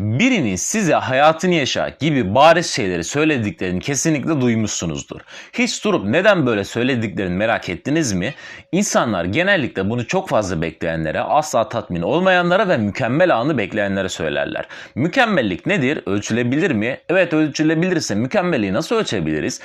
Birinin size hayatını yaşa gibi bariz şeyleri söylediklerini kesinlikle duymuşsunuzdur. Hiç durup neden böyle söylediklerini merak ettiniz mi? İnsanlar genellikle bunu çok fazla bekleyenlere, asla tatmin olmayanlara ve mükemmel anı bekleyenlere söylerler. Mükemmellik nedir? Ölçülebilir mi? Evet ölçülebilirse mükemmelliği nasıl ölçebiliriz?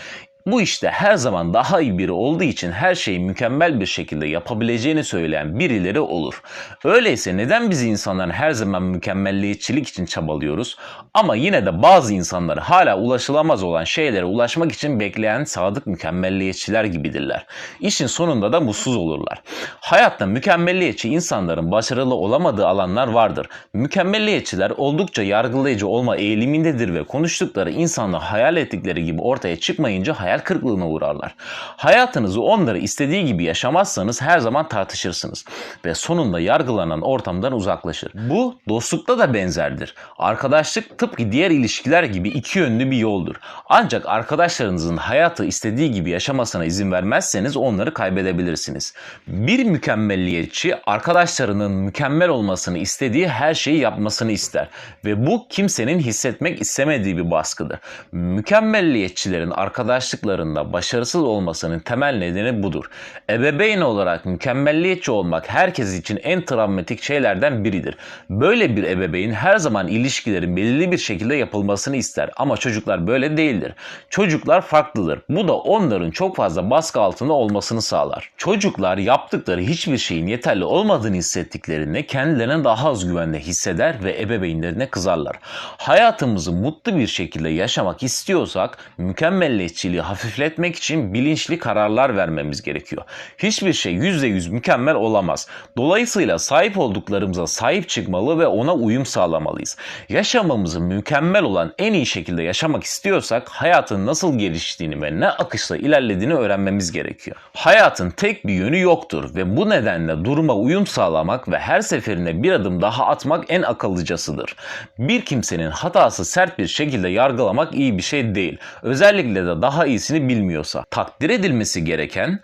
Bu işte her zaman daha iyi biri olduğu için her şeyi mükemmel bir şekilde yapabileceğini söyleyen birileri olur. Öyleyse neden biz insanların her zaman mükemmelliyetçilik için çabalıyoruz ama yine de bazı insanları hala ulaşılamaz olan şeylere ulaşmak için bekleyen sadık mükemmelliyetçiler gibidirler. İşin sonunda da mutsuz olurlar. Hayatta mükemmelliyetçi insanların başarılı olamadığı alanlar vardır. Mükemmelliyetçiler oldukça yargılayıcı olma eğilimindedir ve konuştukları insanla hayal ettikleri gibi ortaya çıkmayınca hayal kırıklığına uğrarlar. Hayatınızı onları istediği gibi yaşamazsanız her zaman tartışırsınız ve sonunda yargılanan ortamdan uzaklaşır. Bu dostlukta da benzerdir. Arkadaşlık tıpkı diğer ilişkiler gibi iki yönlü bir yoldur. Ancak arkadaşlarınızın hayatı istediği gibi yaşamasına izin vermezseniz onları kaybedebilirsiniz. Bir mükemmelliyetçi arkadaşlarının mükemmel olmasını istediği her şeyi yapmasını ister ve bu kimsenin hissetmek istemediği bir baskıdır. Mükemmelliyetçilerin arkadaşlıklarında başarısız olmasının temel nedeni budur. Ebeveyn olarak mükemmelliyetçi olmak herkes için en travmatik şeylerden biridir. Böyle bir ebeveyn her zaman ilişkilerin belirli bir şekilde yapılmasını ister ama çocuklar böyle değildir. Çocuklar farklıdır. Bu da onların çok fazla baskı altında olmasını sağlar. Çocuklar yaptıkları hiçbir şeyin yeterli olmadığını hissettiklerinde kendilerine daha az güvende hisseder ve ebeveynlerine kızarlar. Hayatımızı mutlu bir şekilde yaşamak istiyorsak mükemmelliyetçiliği hafifletmek için bilinçli kararlar vermemiz gerekiyor. Hiçbir şey %100 mükemmel olamaz. Dolayısıyla sahip olduklarımıza sahip çıkmalı ve ona uyum sağlamalıyız. Yaşamamızı mükemmel olan en iyi şekilde yaşamak istiyorsak hayatın nasıl geliştiğini ve ne akışla ilerlediğini öğrenmemiz gerekiyor. Hayatın tek bir yönü yoktur ve bu nedenle duruma uyum sağlamak ve her seferinde bir adım daha atmak en akıllıcasıdır. Bir kimsenin hatası sert bir şekilde yargılamak iyi bir şey değil. Özellikle de daha iyisini bilmiyorsa. Takdir edilmesi gereken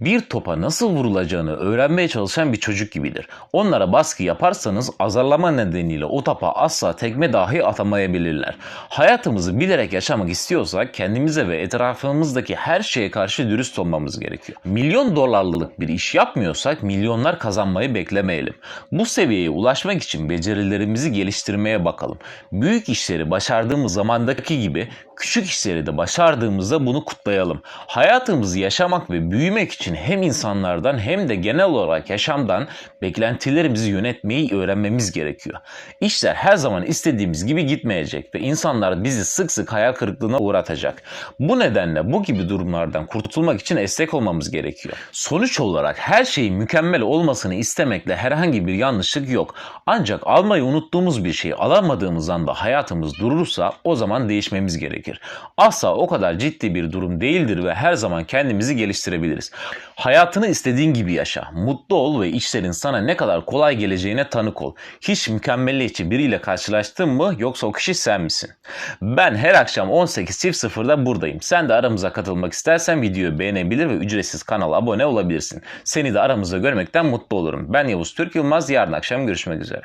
bir topa nasıl vurulacağını öğrenmeye çalışan bir çocuk gibidir. Onlara baskı yaparsanız azarlama nedeniyle o topa asla tekme dahi atamayabilirler. Hayatımızı bilerek yaşamak istiyorsak kendimize ve etrafımızdaki her şeye karşı dürüst olmamız gerekiyor. Milyon dolarlılık bir iş yapmıyorsak milyonlar kazanmayı beklemeyelim. Bu seviyeye ulaşmak için becerilerimizi geliştirmeye bakalım. Büyük işleri başardığımız zamandaki gibi küçük işleri de başardığımızda bunu kutlayalım. Hayatımızı yaşamak ve büyümek için hem insanlardan hem de genel olarak yaşamdan beklentilerimizi yönetmeyi öğrenmemiz gerekiyor. İşler her zaman istediğimiz gibi gitmeyecek ve insanlar bizi sık sık hayal kırıklığına uğratacak. Bu nedenle bu gibi durumlardan kurtulmak için esnek olmamız gerekiyor. Sonuç olarak her şeyin mükemmel olmasını istemekle herhangi bir yanlışlık yok. Ancak almayı unuttuğumuz bir şeyi alamadığımız anda hayatımız durursa o zaman değişmemiz gerekir. Asla o kadar ciddi bir durum değildir ve her zaman kendimizi geliştirebiliriz. Hayatını istediğin gibi yaşa. Mutlu ol ve işlerin sana ne kadar kolay geleceğine tanık ol. Hiç mükemmelliyetçi biriyle karşılaştın mı yoksa o kişi sen misin? Ben her akşam 18.00'da buradayım. Sen de aramıza katılmak istersen videoyu beğenebilir ve ücretsiz kanala abone olabilirsin. Seni de aramızda görmekten mutlu olurum. Ben Yavuz Türk Yılmaz. Yarın akşam görüşmek üzere.